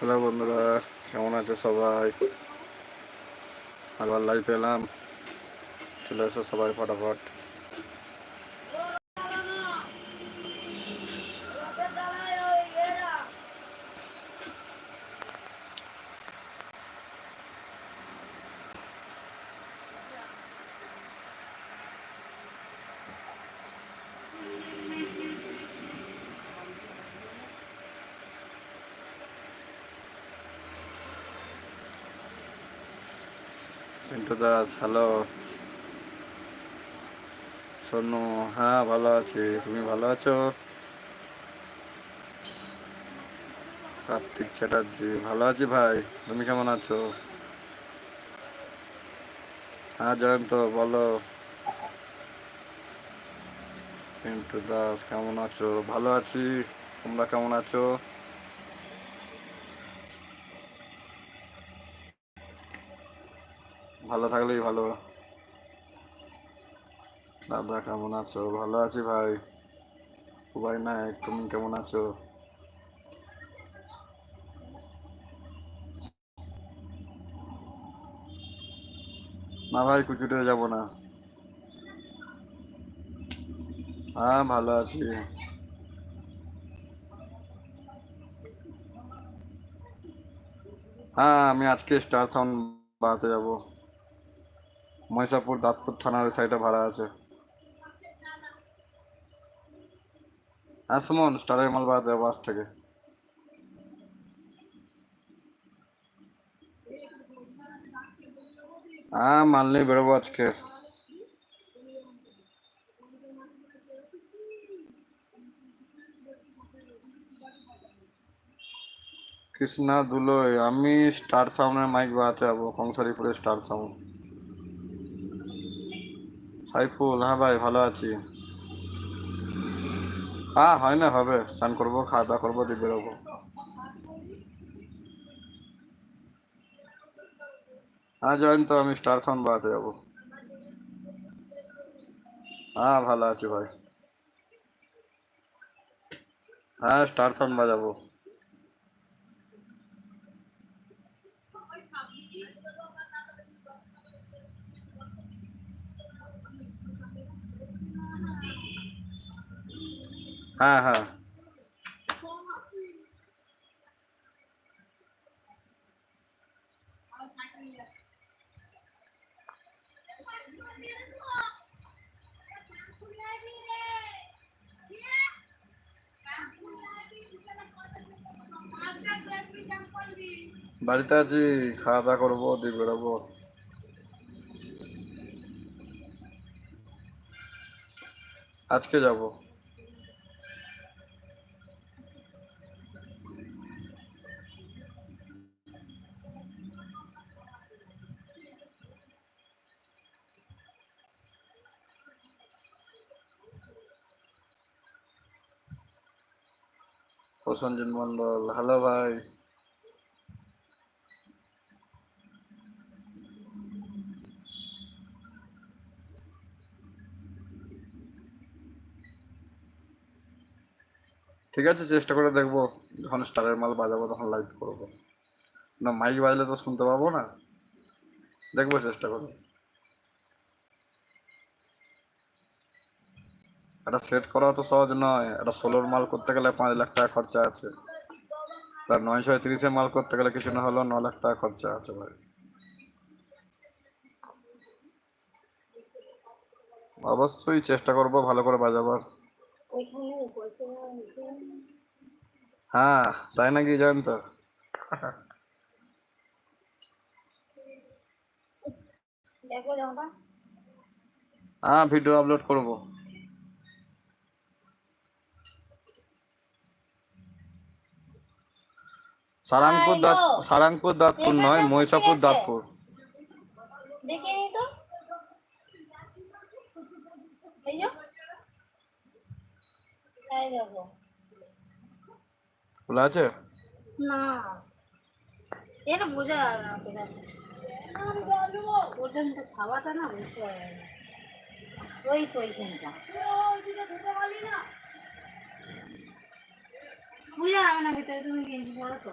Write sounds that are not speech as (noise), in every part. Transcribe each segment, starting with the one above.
Hello বন্ধুরা কেমন আছে সবাই? আবার লাইভ এলাম। চলে এসো সবাই ফটাফট। দাস হ্যালো। সোনু হ্যাঁ ভালো আছি। তুমি ভালো আছো? কার্তিক চ্যাটার্জি, ভালো আছি ভাই। তুমি কেমন আছো? হ্যাঁ জয়ন্ত, বলো। পিন্টু দাস, কেমন আছো? ভালো আছি। তোমরা কেমন আছো? ভালো থাকলেই ভালো। দাদা, কেমন আছো? ভালো আছি ভাই। ভাই নায়ক, তুমি কেমন আছো? না ভাই, কুচুটে যাব না। হ্যাঁ ভালো আছি। হ্যাঁ আমি আজকে স্টার সাউন্ড বাড়াতে যাব। মহিষাপুর দাঁতপুর থানার ওই সাইডে ভাড়া আছে। হ্যাঁ সুমন, স্টারের মাল আজ থেকে। হ্যাঁ মাল নিয়ে বেরোবো আজকে। কৃষ্ণা দুলোই, আমি স্টার সাউন্ডের মাইক বাজাতে যাব কংসারিপুরে স্টার সাউন্ড। সাইফুল হ্যাঁ ভাই, ভালো আছি। হ্যাঁ হয় না, হবে। স্নান করব, খাওয়া দাওয়া করব, দিয়ে বেরোবো। হ্যাঁ জয়েন তো, আমি স্টার সাউন্ড বাজাতে যাব। হ্যাঁ ভালো আছি ভাই। হ্যাঁ স্টার সাউন্ড বাজাবো। হ্যাঁ হ্যাঁ। বাড়িতে আছি খাওয়া দাওয়া করব দিয়ে বেরোবো। আজকে যাব। প্রসঞ্জন মন্ডল হ্যালো ভাই। ঠিক আছে, চেষ্টা করে দেখব যখন স্টারের মাল বাজাবো তখন লাইভ করব। না মাইক বাজলে তো শুনতে পাবো না। দেখব, চেষ্টা করে এটা সেট করা তো সহজ নয়। এটা ষোলোর মাল করতে গেলে পাঁচ লাখ টাকা খরচা আছে। আর নয় ছয় তিরিশে মাল করতে গেলে কিছু না হলেও ন লাখ টাকা খরচা আছে ভাই। অবশ্যই চেষ্টা করব ভালো করে বাজাবার। হ্যাঁ তাই নাকি জানেন তো হ্যাঁ ভিডিও আপলোড করব। সারাংপুর দাঁত সারাংপুর দাঁতপুর নয় মহিষাপুর দাঁতপুর। দেখে নি তো। খোলা আছে? না। এটা বোঝা যাবে না কোথায় ওটা ছাওয়াটা না বুঝতে ওই তো ওইখানটা। বোঝা যাবে না ভিতরে তুমি গেঞ্জি পরো তো।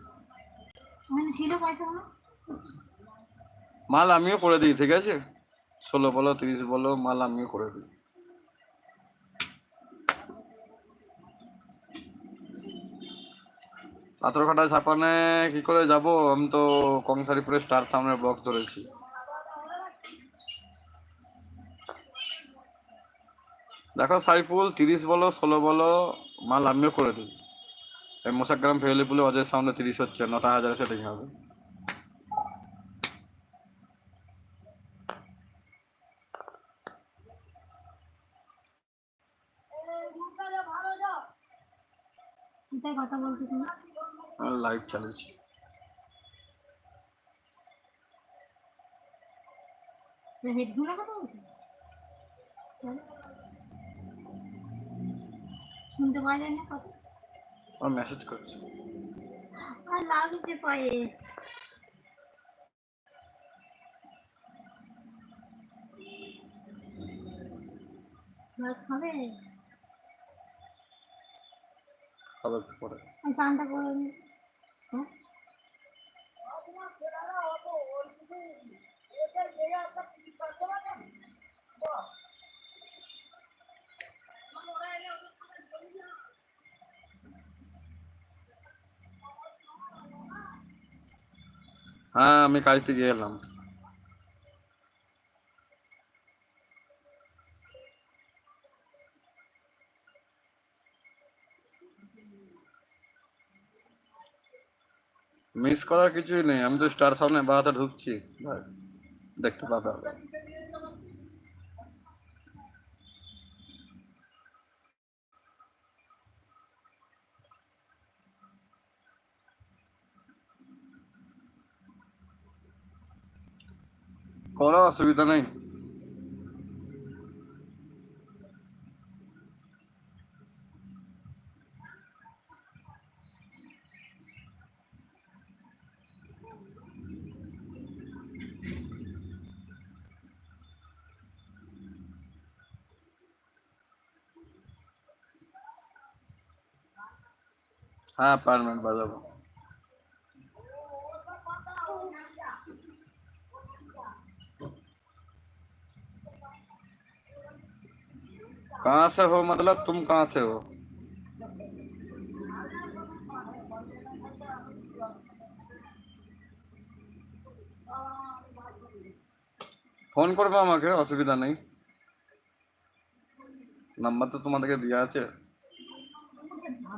মাল আমিও করে দিই, ঠিক আছে? ষোলো বলো, তিরিশ বলো, মাল আমিও করে দিই। পাথরঘাটা ছাপানে কি করে যাব? আমি তো কংসারিপুরে স্টার সামনে বক্স ধরেছি। দেখো সাইফুল, তিরিশ বলো, ষোলো বলো, মাল আমিও করে দিই। এই মোশাগ্রাম ফেলিপুলে অজয় সামনে তিরিশ হচ্ছে নটা হাজার সেটিং হবে। কথা বলছো লাইভ চালিয়েছি। হেডফোনে কথা বলছো? শুনতে পাওয়া যায় না কথা। ও মেসেজ করছে। আর লাগছে পায়ে ভাত খাবে হবে একটু পরে। চানটা করে নি। হ্যাঁ আমি কাজ থেকে এলাম। মিস করার কিছুই নেই, আমি তো স্টার সামনে বাহাতে ঢুকছি। দেখতে পাবে Hola, soy Vitaney. Ah, Palmer, el कहाँ से हो मतलब तुम कहाँ से हो ফোন করবে আমাকে অসুবিধা নেই নাম্বার তো তোমাদেরকে দেওয়া আছে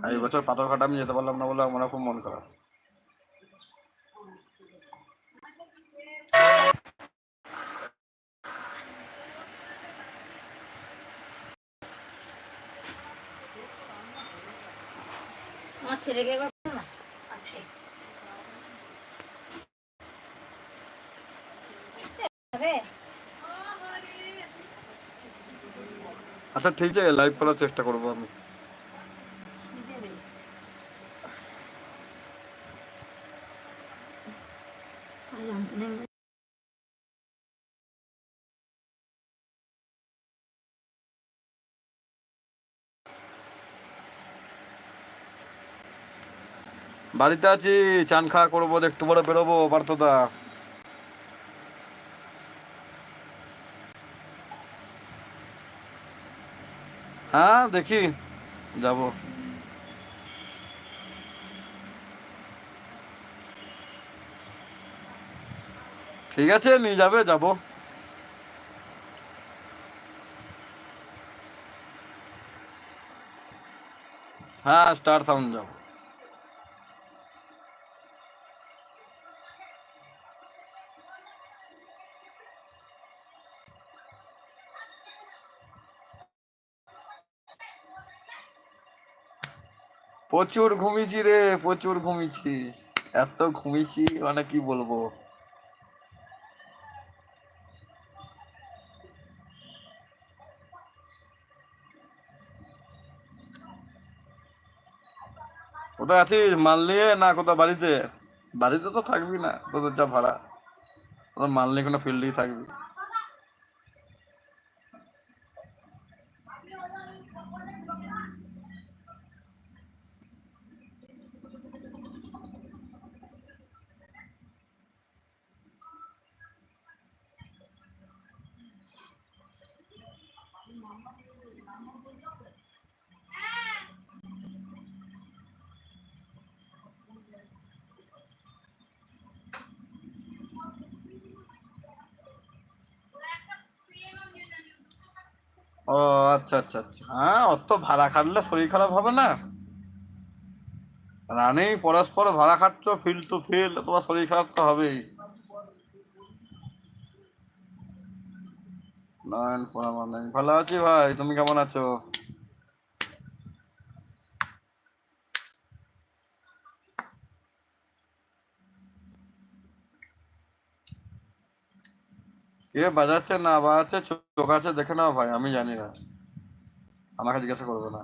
আর এই বছর পাথর ঘাটা আমি যেতে পারলাম না বলে আমার খুব মন খারাপ ছেলেকে না আচ্ছা ঠিক আছে লাইভ করার চেষ্টা করব আমি বুঝে পেরেছি। আর জানতো না আমি। বাড়িতে আছি, চান খাওয়া করব, একটু বড় বেরোবো, পার্থদা। হ্যাঁ দেখি, যাব। ঠিক আছে, নিয়ে যাবে, যাব। হ্যাঁ স্টার সাউন্ড যাব। প্রচুর ঘুমিয়েছি রে, প্রচুর ঘুমিয়েছি। এত ঘুমিয়েছি মানে কি বলব? কোথায় আছিস? মাল নিয়ে না কোথাও বাড়িতে? বাড়িতে তো থাকবি না, তোদের যা ভাড়া। তোদের মাল নিয়ে কোনো ফিল্ডেই থাকবি। ও আচ্ছা আচ্ছা আচ্ছা। হ্যাঁ অত ভাড়া খাটলে শরীর খারাপ হবে না। রানেই পরস্পর ভাড়া খাটছ ফিল টু ফিল তোমার শরীর খারাপ তো হবেই। নয়ন পরামানন্দ ভালো আছি ভাই, তুমি কেমন আছো? কে বাজাচ্ছে না বাজাচ্ছে, চোখ আছে, দেখে নাও ভাই, আমি জানি না। আমাকে জিজ্ঞাসা করবে না।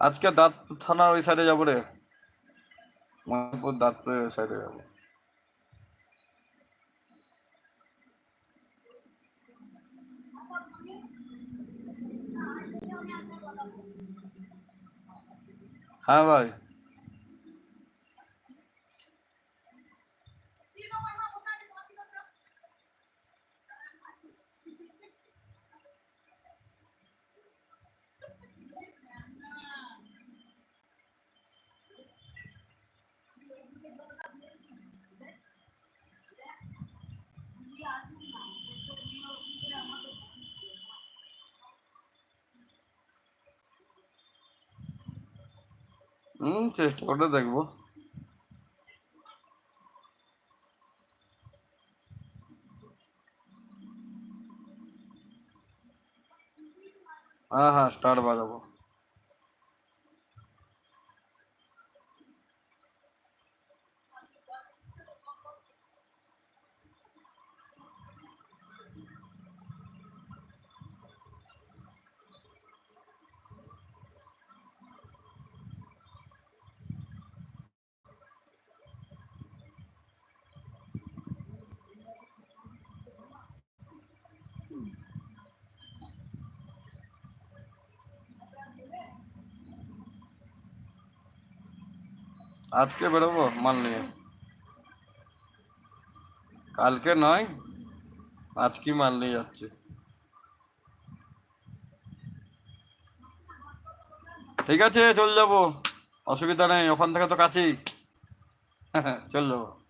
আজকে দাঁত থানার ওই সাইডে যাব রে। দাঁতপুরের ওই সাইডে যাব। হ্যাঁ ভাই। হুম চেষ্টা করে দেখব। হ্যাঁ হ্যাঁ স্টার্ট বাজাবো। আজকে বেরোবো? মাল নিয়ে। কালকে নয় আজকে মাল নিয়ে যাচ্ছি? ঠিক আছে, চল যাব। অসুবিধা নেই, ওখান থেকে তো কাছেই। (laughs) চল যাব।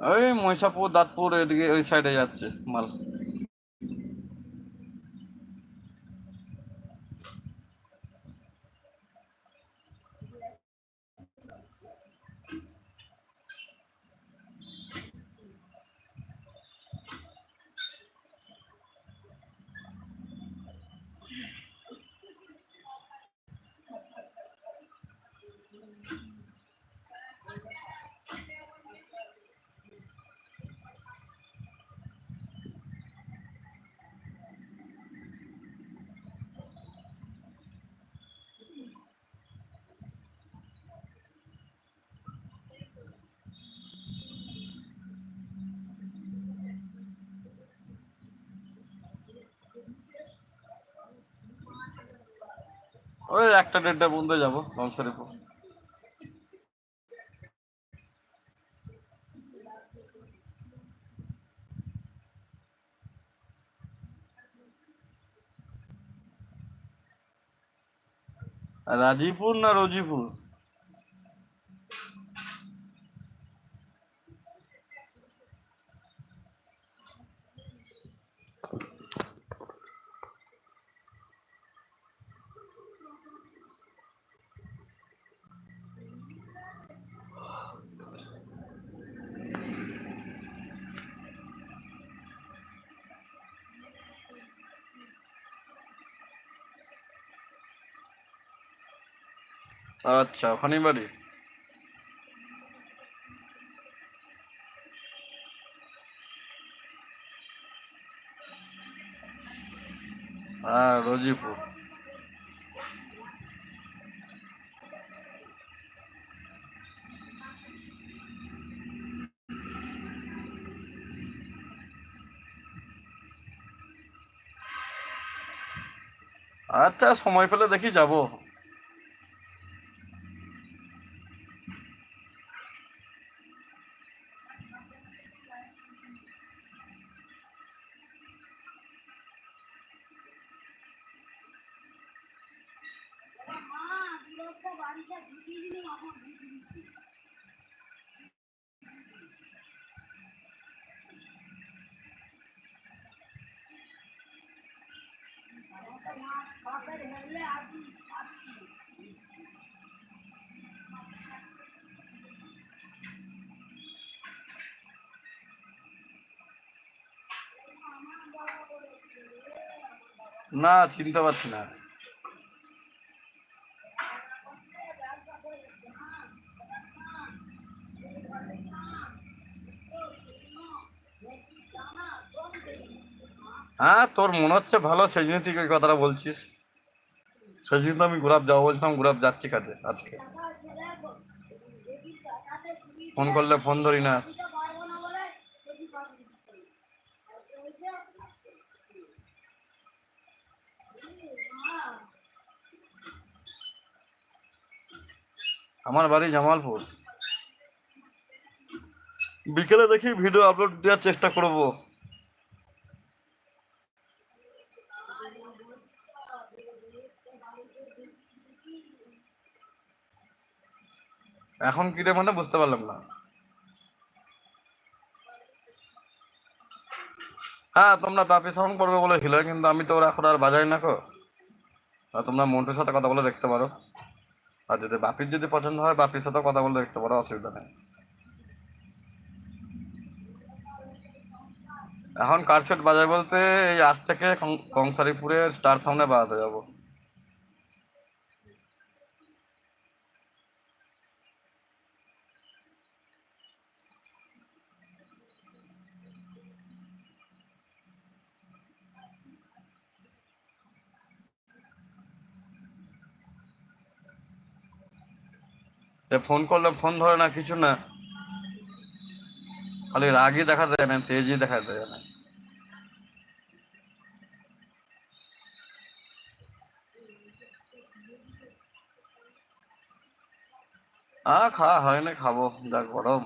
ওই মহিষাপুর দাঁতপুর এদিকে ওই সাইডে যাচ্ছে মাল। ওই একটা দেড়টা পর্যন্ত যাব কংসারিপুর রাজীপুর না রজিপুর আচ্ছা ওখানেই বাড়ি? হ্যাঁ রজিপুর। আচ্ছা সময় পেলে দেখি যাব। না, চিনতে পারছি না। হ্যাঁ তোর মনে হচ্ছে ভালো সেই জন্য তুই ওই কথাটা বলছিস? সেই জন্য আমি গুলাব যাব বলছিলাম গুলাব যাচ্ছি কাজে আজকে। ফোন করলে ফোন ধরি না। আমার বাড়ি জামালপুর। বিকেলে দেখি ভিডিও আপলোড দেওয়ার চেষ্টা করব। এখন কি রে মানে বুঝতে পারলাম না। হ্যাঁ তোমরা বাপি সাউন্ড করবে বলেছিল, কিন্তু আমি তো ওরা এখন আর বাজাই না কো তোমরা মন্টুর সাথে কথা বলে দেখতে পারো। আর যদি বাপির যদি পছন্দ হয়, বাপির সাথে কথা বলে দেখতে পারো অসুবিধা নেই। এখন কার সেট বাজায় বলতে, এই আজ থেকে কংসারীপুরের স্টার সামনে বাজাতে যাব। ফোন করলে ফোন ধরে না, কিছু না। খালি রাগই দেখা যায় না, তেজই দেখা যায় না। আ খাওয়া হয় না, খাব, যা গরম।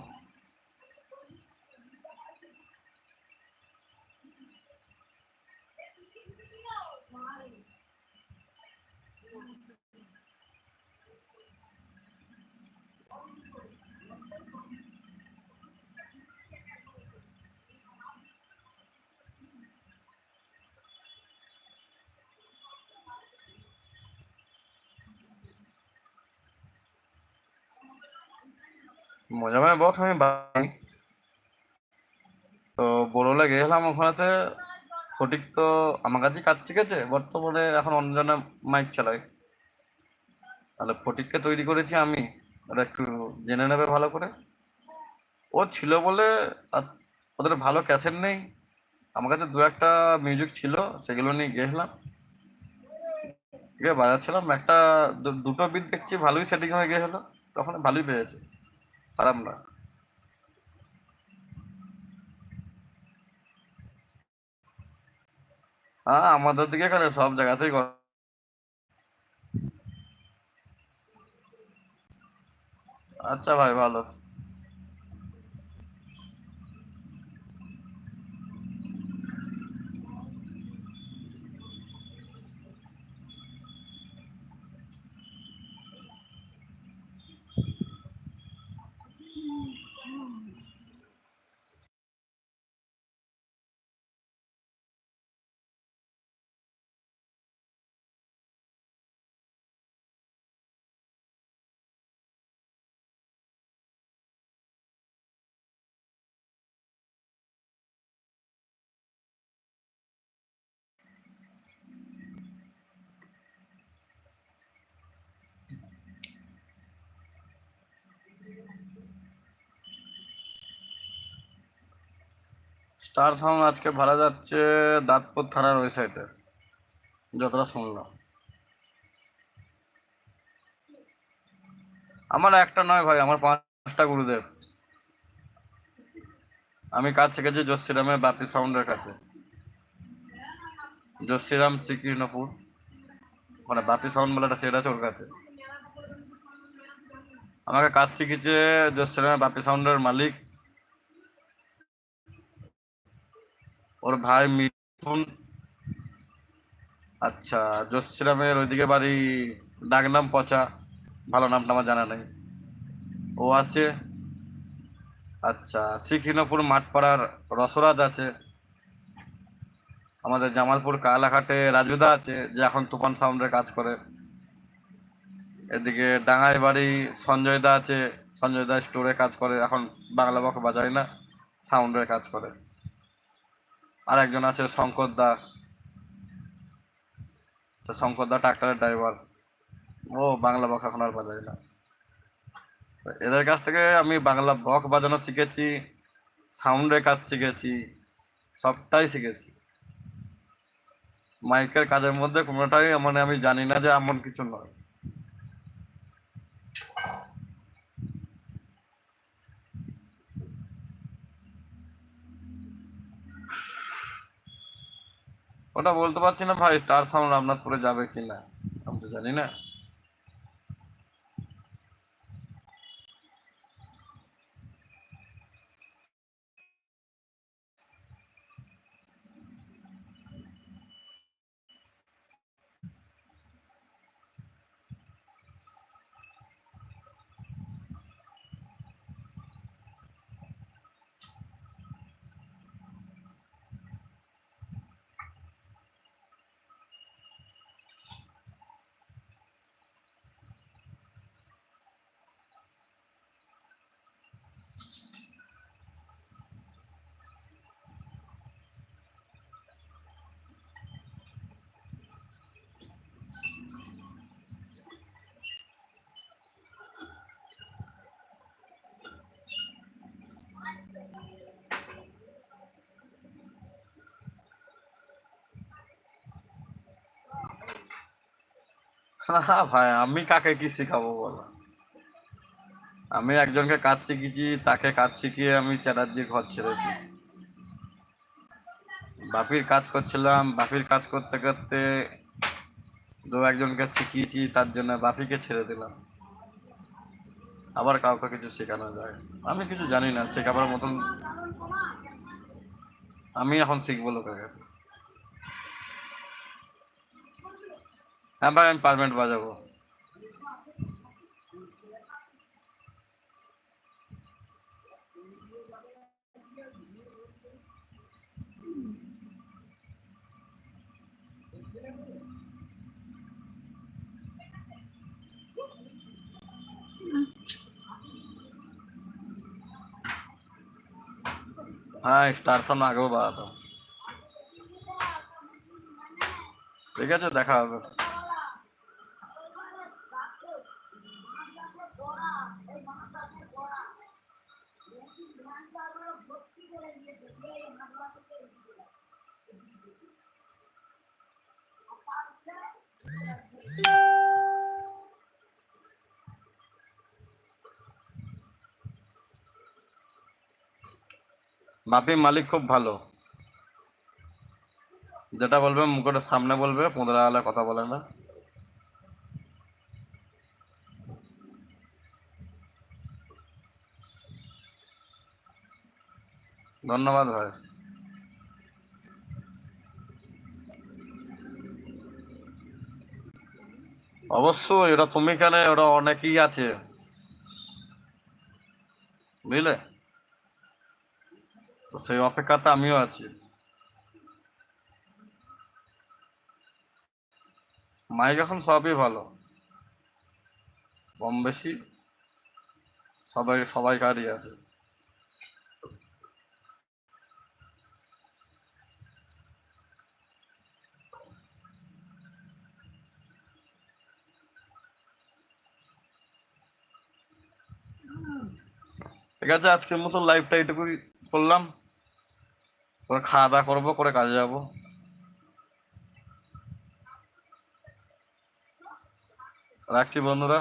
মজা মানে বক আমি বাড়ি তো বড়লে গেছিলাম ওখানেতে ফটিক তো আমার কাছে কাজ শিখেছে বর্তমানে এখন অন্যজনে মাইক চালায় তাহলে ফটিককে তৈরি করেছি আমি, ওটা একটু জেনে নেবে ভালো করে। ও ছিল বলে ওদের ভালো ক্যাসেট নেই। আমার কাছে দু একটা মিউজিক ছিল, সেগুলো নিয়ে গেছিলাম গিয়ে বাজাচ্ছিলাম, একটা দুটো বিট দেখছি, ভালোই সেটিং হয়ে গেছিল তখন ভালোই পেয়েছে। হারাম না। হ্যাঁ আমাদের দিকে এখানে সব জায়গাতেই আচ্ছা ভাই ভালো। স্টার থাম, আজকে ভাড়া যাচ্ছে দাঁতপুর থানার ওই সাইডে যতটা শুনলাম। আমার একটা নয় ভাই, আমার পাঁচটা গুরুদেব। আমি কাজ শিখেছি জসিরামের বাপি সাউন্ডের কাছে। জসিরাম শ্রীকৃষ্ণপুর। মানে বাপি সাউন্ড বলে একটা সেট আছে ওর কাছে। আমাকে কাজ শিখেছে জসিরামের বাপি সাউন্ডের মালিক। ওর ভাই মিথুন আচ্ছা জসিরামের ওইদিকে বাড়ি ডাকনাম পচা। ভালো নামটা আমার জানা নেই। ও আছে। আচ্ছা শ্রীকৃষ্ণপুর মাঠপাড়ার রসরাজ আছে। আমাদের জামালপুর কালাঘাটে রাজুদা আছে, যে এখন তুফান সাউন্ডের কাজ করে। এদিকে ডাঙ্গাই বাড়ি সঞ্জয় দা আছে। সঞ্জয় দা স্টোরে কাজ করে। এখন বাংলা বক বাজায় না, সাউন্ডের কাজ করে। আর একজন আছে শঙ্কর দা তো শঙ্কর দা ট্রাক্টরের ড্রাইভার ও বাংলা বক এখন আর বাজায় না। এদের কাছ থেকে আমি বাংলা বক বাজানো শিখেছি সাউন্ডের কাজ শিখেছি, সবটাই শিখেছি। মাইকের কাজের মধ্যে কোনোটাই মানে আমি জানি না যে এমন কিছু নয়। ওটা বলতে পারছি না ভাই স্টার সাউন্ড রামনাথপুরে যাবে কিনা আমি তো জানি না। ভাই, আমি কাকে কি শিখাবো বলো? আমি একজনকে কাজ শিখিয়েছি, তাকে কাজ শিখিয়ে আমি চ্যাটার্জির ঘর ছেড়েছি। বাপির কাজ করছিলাম, বাপির কাজ করতে করতে দু একজনকে শিখিয়েছি, তার জন্য বাপিকে ছেড়ে দিলাম। আবার কাউকে কিছু শেখানো যায়। আমি কিছু জানি না, শেখাবার মতন আমি এখন শিখব লোকের কাছে। হ্যাঁ ভাই আমি পারমেন্ট বাজাবো হ্যাঁ স্টার সাউন্ড আগেও বাড়াতাম ঠিক আছে দেখা বাপি মালিক খুব ভালো। যেটা বলবে মুখের সামনে বলবে পোঁদরা কথা বলে না। ধন্যবাদ ভাই। অবশ্যই এটা তুমি কেন, ওটা অনেকেই আছে। বুঝলে? সেই অপেক্ষাতে আমিও আছি। মাইক এখন সবই ভালো। কম বেশি সবাই সবাই সবাইকারই আছে। ঠিক আছে, আজকের মতো লাইভটা এইটুকুই করলাম। পরে খাওয়া দাওয়া করব করে কাজে যাব। রাখছি বন্ধুরা।